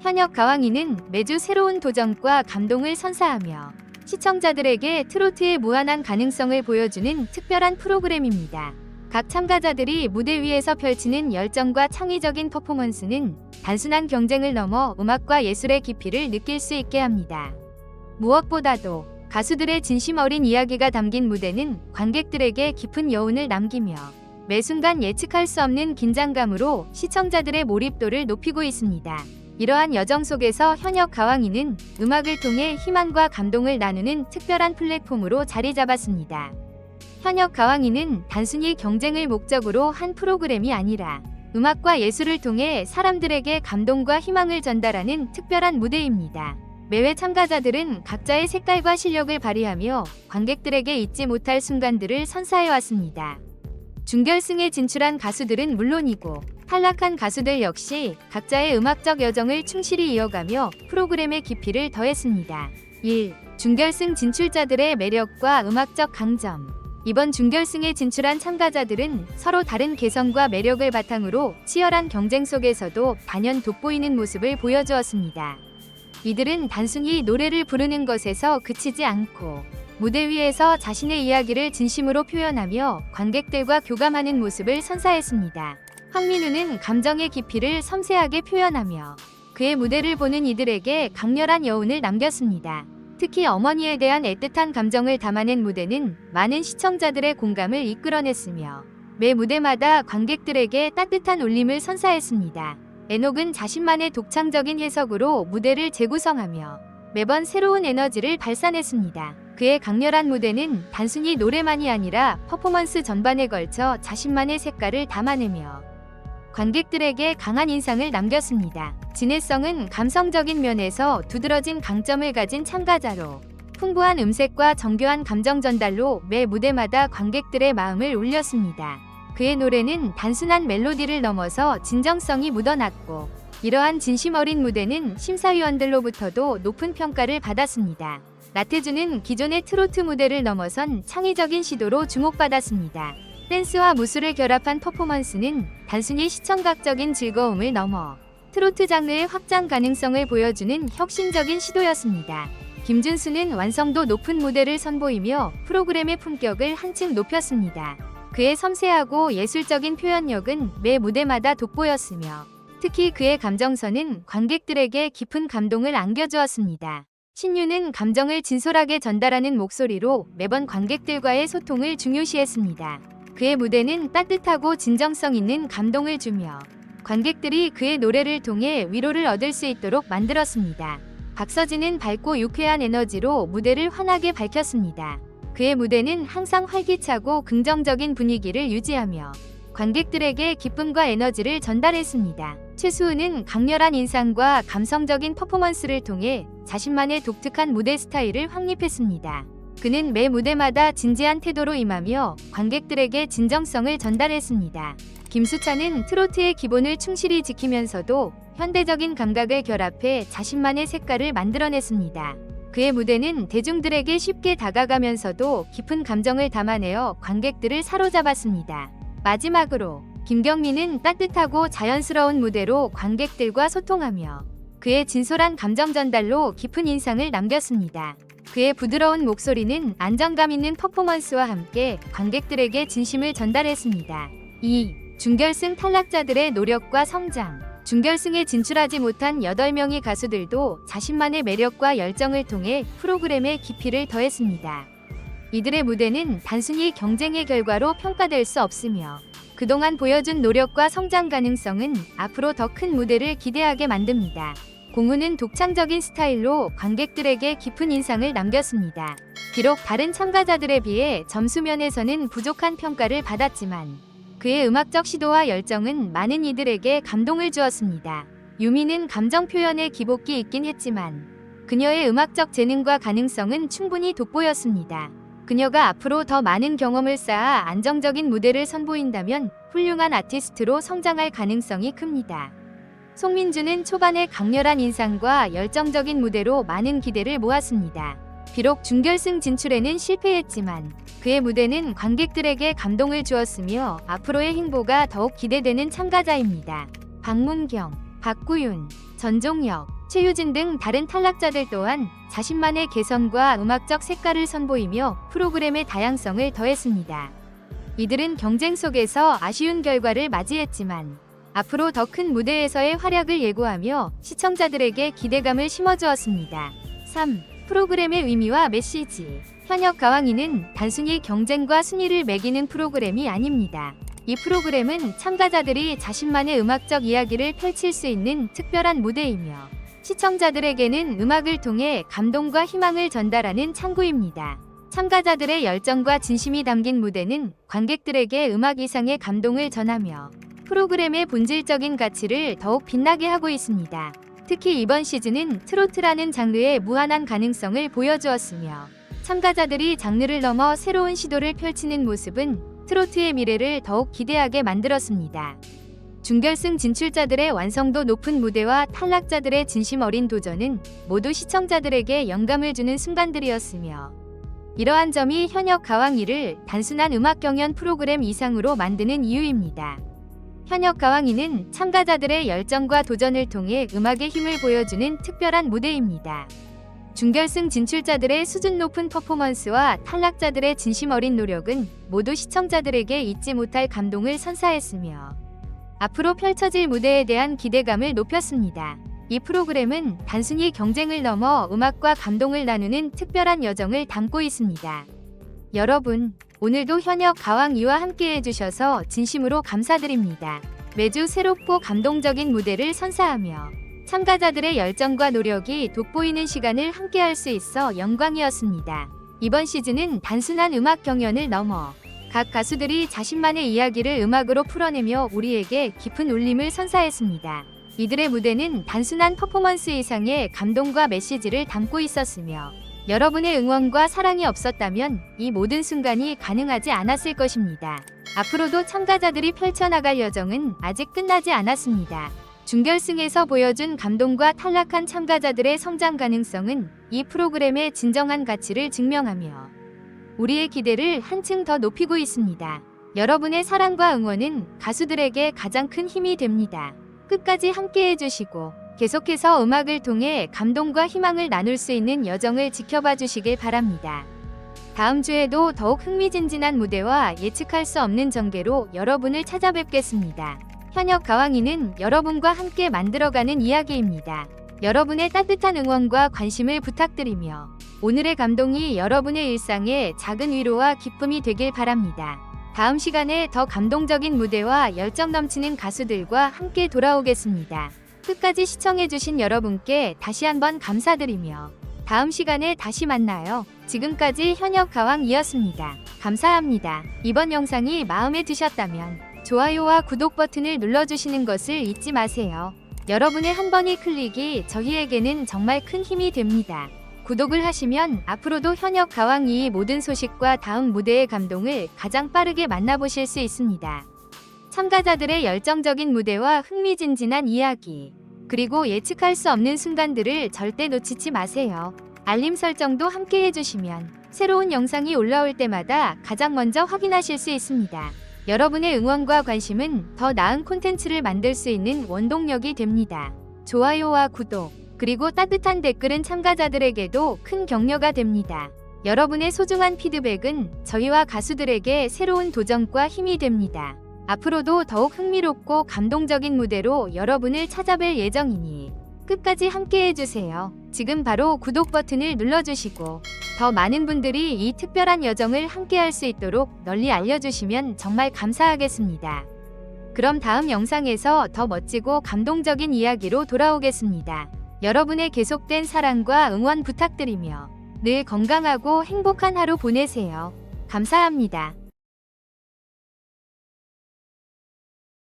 현역 가왕이는 매주 새로운 도전과 감동을 선사하며 시청자들에게 트로트의 무한한 가능성을 보여주는 특별한 프로그램입니다. 각 참가자들이 무대 위에서 펼치는 열정과 창의적인 퍼포먼스는 단순한 경쟁을 넘어 음악과 예술의 깊이를 느낄 수 있게 합니다. 무엇보다도 가수들의 진심 어린 이야기가 담긴 무대는 관객들에게 깊은 여운을 남기며 매 순간 예측할 수 없는 긴장감으로 시청자들의 몰입도를 높이고 있습니다. 이러한 여정 속에서 현역 가왕이는 음악을 통해 희망과 감동을 나누는 특별한 플랫폼으로 자리 잡았습니다. 현역 가왕이는 단순히 경쟁을 목적으로 한 프로그램이 아니라 음악과 예술을 통해 사람들에게 감동과 희망을 전달하는 특별한 무대입니다. 매회 참가자들은 각자의 색깔과 실력을 발휘하며 관객들에게 잊지 못할 순간들을 선사해 왔습니다. 준결승에 진출한 가수들은 물론이고 탈락한 가수들 역시 각자의 음악적 여정을 충실히 이어가며 프로그램의 깊이를 더했습니다. 1. 준결승 진출자들의 매력과 음악적 강점 이번 준결승에 진출한 참가자들은 서로 다른 개성과 매력을 바탕으로 치열한 경쟁 속에서도 단연 돋보이는 모습을 보여주었습니다. 이들은 단순히 노래를 부르는 것에서 그치지 않고 무대 위에서 자신의 이야기를 진심으로 표현하며 관객들과 교감하는 모습을 선사했습니다. 황민우는 감정의 깊이를 섬세하게 표현하며 그의 무대를 보는 이들에게 강렬한 여운을 남겼습니다. 특히 어머니에 대한 애틋한 감정을 담아낸 무대는 많은 시청자들의 공감을 이끌어냈으며 매 무대마다 관객들에게 따뜻한 울림을 선사했습니다. 에녹은 자신만의 독창적인 해석으로 무대를 재구성하며 매번 새로운 에너지를 발산했습니다. 그의 강렬한 무대는 단순히 노래만이 아니라 퍼포먼스 전반에 걸쳐 자신만의 색깔을 담아내며 관객들에게 강한 인상을 남겼습니다. 진해성은 감성적인 면에서 두드러진 강점을 가진 참가자로 풍부한 음색과 정교한 감정 전달로 매 무대마다 관객들의 마음을 울렸습니다. 그의 노래는 단순한 멜로디를 넘어서 진정성이 묻어났고 이러한 진심 어린 무대는 심사위원들로부터도 높은 평가를 받았습니다. 나태주는 기존의 트로트 무대를 넘어선 창의적인 시도로 주목받았습니다. 댄스와 무술을 결합한 퍼포먼스는 단순히 시청각적인 즐거움을 넘어 트로트 장르의 확장 가능성을 보여주는 혁신적인 시도였습니다. 김준수는 완성도 높은 무대를 선보이며 프로그램의 품격을 한층 높였습니다. 그의 섬세하고 예술적인 표현력은 매 무대마다 돋보였으며 특히 그의 감정선은 관객들에게 깊은 감동을 안겨주었습니다. 신유는 감정을 진솔하게 전달하는 목소리로 매번 관객들과의 소통을 중요시했습니다. 그의 무대는 따뜻하고 진정성 있는 감동을 주며 관객들이 그의 노래를 통해 위로를 얻을 수 있도록 만들었습니다. 박서진은 밝고 유쾌한 에너지로 무대를 환하게 밝혔습니다. 그의 무대는 항상 활기차고 긍정적인 분위기를 유지하며 관객들에게 기쁨과 에너지를 전달했습니다. 최수은은 강렬한 인상과 감성적인 퍼포먼스를 통해 자신만의 독특한 무대 스타일을 확립했습니다. 그는 매 무대마다 진지한 태도로 임하며 관객들에게 진정성을 전달했습니다. 김수찬은 트로트의 기본을 충실히 지키면서도 현대적인 감각을 결합해 자신만의 색깔을 만들어냈습니다. 그의 무대는 대중들에게 쉽게 다가가면서도 깊은 감정을 담아내어 관객들을 사로잡았습니다. 마지막으로 김경민은 따뜻하고 자연스러운 무대로 관객들과 소통하며 그의 진솔한 감정 전달로 깊은 인상을 남겼습니다. 그의 부드러운 목소리는 안정감 있는 퍼포먼스와 함께 관객들에게 진심을 전달했습니다. 2. 준결승 탈락자들의 노력과 성장 준결승에 진출하지 못한 8명의 가수들도 자신만의 매력과 열정을 통해 프로그램의 깊이를 더했습니다. 이들의 무대는 단순히 경쟁의 결과로 평가될 수 없으며 그동안 보여준 노력과 성장 가능성은 앞으로 더 큰 무대를 기대하게 만듭니다. 공우는 독창적인 스타일로 관객들에게 깊은 인상을 남겼습니다. 비록 다른 참가자들에 비해 점수면에서는 부족한 평가를 받았지만 그의 음악적 시도와 열정은 많은 이들에게 감동을 주었습니다. 유미는 감정 표현에 기복기 있긴 했지만 그녀의 음악적 재능과 가능성은 충분히 돋보였습니다. 그녀가 앞으로 더 많은 경험을 쌓아 안정적인 무대를 선보인다면 훌륭한 아티스트로 성장할 가능성이 큽니다. 송민주는 초반에 강렬한 인상과 열정적인 무대로 많은 기대를 모았습니다. 비록 준결승 진출에는 실패했지만 그의 무대는 관객들에게 감동을 주었으며 앞으로의 행보가 더욱 기대되는 참가자입니다. 박문경, 박구윤, 전종혁, 최유진 등 다른 탈락자들 또한 자신만의 개성과 음악적 색깔을 선보이며 프로그램의 다양성을 더했습니다. 이들은 경쟁 속에서 아쉬운 결과를 맞이했지만 앞으로 더 큰 무대에서의 활약을 예고하며 시청자들에게 기대감을 심어주었습니다. 3. 프로그램의 의미와 메시지. 현역 가왕이는 단순히 경쟁과 순위를 매기는 프로그램이 아닙니다. 이 프로그램은 참가자들이 자신만의 음악적 이야기를 펼칠 수 있는 특별한 무대이며 시청자들에게는 음악을 통해 감동과 희망을 전달하는 창구입니다. 참가자들의 열정과 진심이 담긴 무대는 관객들에게 음악 이상의 감동을 전하며 프로그램의 본질적인 가치를 더욱 빛나게 하고 있습니다. 특히 이번 시즌은 트로트라는 장르의 무한한 가능성을 보여주었으며 참가자들이 장르를 넘어 새로운 시도를 펼치는 모습은 트로트의 미래를 더욱 기대하게 만들었습니다. 준결승 진출자들의 완성도 높은 무대와 탈락자들의 진심 어린 도전은 모두 시청자들에게 영감을 주는 순간들이었으며 이러한 점이 현역 가왕이를 단순한 음악 경연 프로그램 이상으로 만드는 이유입니다. 현역 가왕이는 참가자들의 열정과 도전을 통해 음악의 힘을 보여주는 특별한 무대입니다. 준결승 진출자들의 수준 높은 퍼포먼스와 탈락자들의 진심 어린 노력은 모두 시청자들에게 잊지 못할 감동을 선사했으며 앞으로 펼쳐질 무대에 대한 기대감을 높였습니다. 이 프로그램은 단순히 경쟁을 넘어 음악과 감동을 나누는 특별한 여정을 담고 있습니다. 여러분, 오늘도 현역 가왕이와 함께 해 주셔서 진심으로 감사드립니다. 매주 새롭고 감동적인 무대를 선사하며 참가자들의 열정과 노력이 돋보이는 시간을 함께 할 수 있어 영광이었습니다. 이번 시즌은 단순한 음악 경연을 넘어 각 가수들이 자신만의 이야기를 음악으로 풀어내며 우리에게 깊은 울림을 선사했습니다. 이들의 무대는 단순한 퍼포먼스 이상의 감동과 메시지를 담고 있었으며 여러분의 응원과 사랑이 없었다면 이 모든 순간이 가능하지 않았을 것입니다. 앞으로도 참가자들이 펼쳐나갈 여정은 아직 끝나지 않았습니다. 준결승에서 보여준 감동과 탈락한 참가자들의 성장 가능성은 이 프로그램의 진정한 가치를 증명하며 우리의 기대를 한층 더 높이고 있습니다. 여러분의 사랑과 응원은 가수들에게 가장 큰 힘이 됩니다. 끝까지 함께 해주시고 계속해서 음악을 통해 감동과 희망을 나눌 수 있는 여정을 지켜봐 주시길 바랍니다. 다음 주에도 더욱 흥미진진한 무대와 예측할 수 없는 전개로 여러분을 찾아뵙겠습니다. 현역 가왕이는 여러분과 함께 만들어가는 이야기입니다. 여러분의 따뜻한 응원과 관심을 부탁드리며 오늘의 감동이 여러분의 일상에 작은 위로와 기쁨이 되길 바랍니다. 다음 시간에 더 감동적인 무대와 열정 넘치는 가수들과 함께 돌아오겠습니다. 끝까지 시청해주신 여러분께 다시 한번 감사드리며 다음 시간에 다시 만나요. 지금까지 현역 가왕이었습니다. 감사합니다. 이번 영상이 마음에 드셨다면 좋아요와 구독 버튼을 눌러주시는 것을 잊지 마세요. 여러분의 한 번의 클릭이 저희에게는 정말 큰 힘이 됩니다. 구독을 하시면 앞으로도 현역 가왕이 모든 소식과 다음 무대의 감동을 가장 빠르게 만나보실 수 있습니다. 참가자들의 열정적인 무대와 흥미진진한 이야기, 그리고 예측할 수 없는 순간들을 절대 놓치지 마세요. 알림 설정도 함께 해주시면 새로운 영상이 올라올 때마다 가장 먼저 확인하실 수 있습니다. 여러분의 응원과 관심은 더 나은 콘텐츠를 만들 수 있는 원동력이 됩니다. 좋아요와 구독, 그리고 따뜻한 댓글은 참가자들에게도 큰 격려가 됩니다. 여러분의 소중한 피드백은 저희와 가수들에게 새로운 도전과 힘이 됩니다. 앞으로도 더욱 흥미롭고 감동적인 무대로 여러분을 찾아뵐 예정이니 끝까지 함께 해주세요. 지금 바로 구독 버튼을 눌러주시고 더 많은 분들이 이 특별한 여정을 함께 할 수 있도록 널리 알려주시면 정말 감사하겠습니다. 그럼 다음 영상에서 더 멋지고 감동적인 이야기로 돌아오겠습니다. 여러분의 계속된 사랑과 응원 부탁드리며 늘 건강하고 행복한 하루 보내세요. 감사합니다.